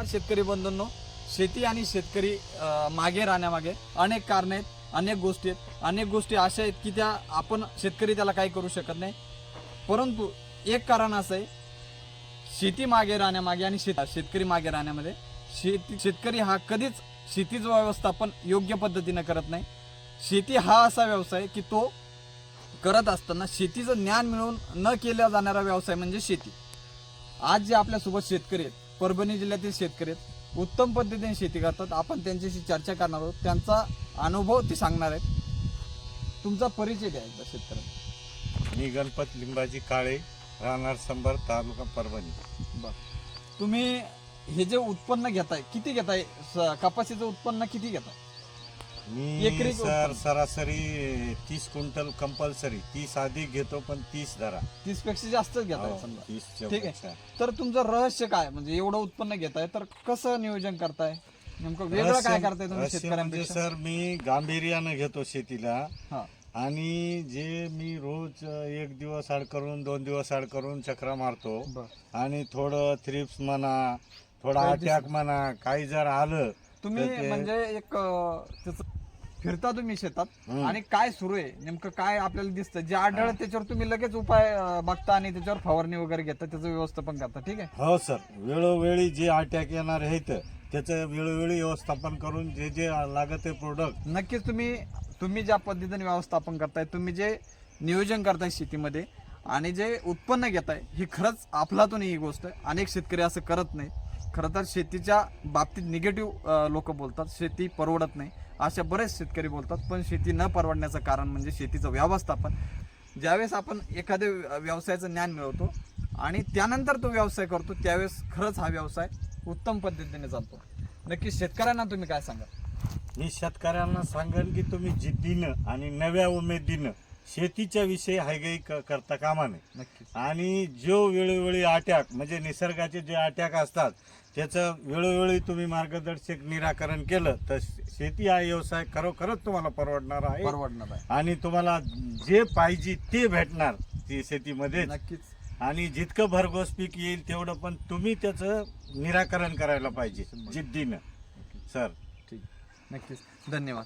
शेतकरी बंधूंनो. शेती आणि शेतकरी मागे राहण्यामागे अनेक कारणं आहेत अनेक गोष्टी आहेत. अनेक गोष्टी अशा आहेत की त्या आपण शेतकरी त्याला काही करू शकत नाही. परंतु एक कारण असं आहे शेती मागे राहण्यामागे आणि शेत शेतकरी मागे राहण्यामध्ये शेती शेतकरी हा कधीच शेतीचं व्यवस्थापन योग्य पद्धतीनं करत नाही. शेती हा असा व्यवसाय की तो करत असताना शेतीचं ज्ञान मिळवून न केला जाणारा व्यवसाय म्हणजे शेती. आज जे आपल्यासोबत शेतकरी आहेत परभणी जिल्ह्यातील शेतकरी आहेत. उत्तम पद्धतीने शेती करतात. आपण त्यांच्याशी चर्चा करणार आहोत. त्यांचा अनुभव ते सांगणार आहेत. तुमचा परिचय द्या एकदा शेतकऱ्यांना. मी गणपत लिंबाजी काळे राहणार संभार तालुका परभणी. तुम्ही हे जे उत्पन्न घेताय किती घेताय? कपाशीचं उत्पन्न किती घेताय? मी एकरी सर. सरासरी तीस क्विंटल कंपल्सरी तीस अधिक घेतो पण तीस धरा. तीसपेक्षा जास्तच घेताय हो, समजा. तीसच्या ठीक आहे. तर तुमचं रहस्य काय? म्हणजे एवढं उत्पन्न घेताय तर कसं नियोजन करताय? नेमकं वेगळं काय करताय तुम्ही म्हणजे शेतकऱ्यांपेक्षा? सर मी गांभीर्यानं घेतो शेतीला. हा. आणि जे मी रोज अ, एक दिवस आड करून दोन दिवस आड करून चक्रा मारतो. बर. आणि थोडं थ्रिप्स म्हणा थोडा अटॅक म्हणा काही जर आलं तुम्ही म्हणजे एक अं, त्याचं फिरता तुम्ही शेतात. आणि काय सुरू आहे? नेमकं काय आपल्याला दिसतं? जे आढळलं त्याच्यावर तुम्ही लगेच उपाय अं, बघता आणि त्याच्यावर फवारणी वगैरे घेता त्याचं व्यवस्थापन करता. ठीक आहे? हो सर. वेळोवेळी जे अटॅक येणार आहेत त्याचं वेळोवेळी व्यवस्थापन करून जे जे लागत आहे प्रोडक्ट नक्कीच तुम्ही तुम्ही ज्या पद्धतीने व्यवस्थापन करताय तुम्ही जे नियोजन करताय शेतीमध्ये आणि जे उत्पन्न घेताय ही खरंच आपलातून ही गोष्ट आहे. अनेक शेतकरी असं करत नाही खरं तर शेतीच्या बाबतीत निगेटिव्ह लोक बोलतात. शेती परवडत नाही. अशा बरेच शेतकरी बोलतात पण शेती न परवडण्याचं कारण म्हणजे शेतीचं व्यवस्थापन. ज्यावेळेस आपण एखाद्या व्यवसायाचं ज्ञान मिळवतो आणि त्यानंतर तो व्यवसाय करतो त्यावेळेस खरंच हा व्यवसाय उत्तम पद्धतीने चालतो. नक्की शेतकऱ्यांना तुम्ही काय सांगा मी शेतकऱ्यांना सांगेन की तुम्ही जिद्दीनं आणि नव्या उमेदीनं शेतीच्या विषयी हायगाई क- करता कामा नये. नक्कीच. आणि जो वेळोवेळी अटॅक म्हणजे निसर्गाचे जे अटॅक असतात त्याचं वेळोवेळी तुम्ही मार्गदर्शक निराकरण केलं तर शेती हा व्यवसाय खरोखरच तुम्हाला परवडणार आहे. परवडणार आहे. आणि तुम्हाला जे पाहिजे ते भेटणार ती शेतीमध्ये नक्कीच. आणि जितकं भरघोस पीक येईल तेवढं पण तुम्ही त्याचं निराकरण करायला पाहिजे जिद्दीनं. सर. ठीक. नक्कीच. धन्यवाद.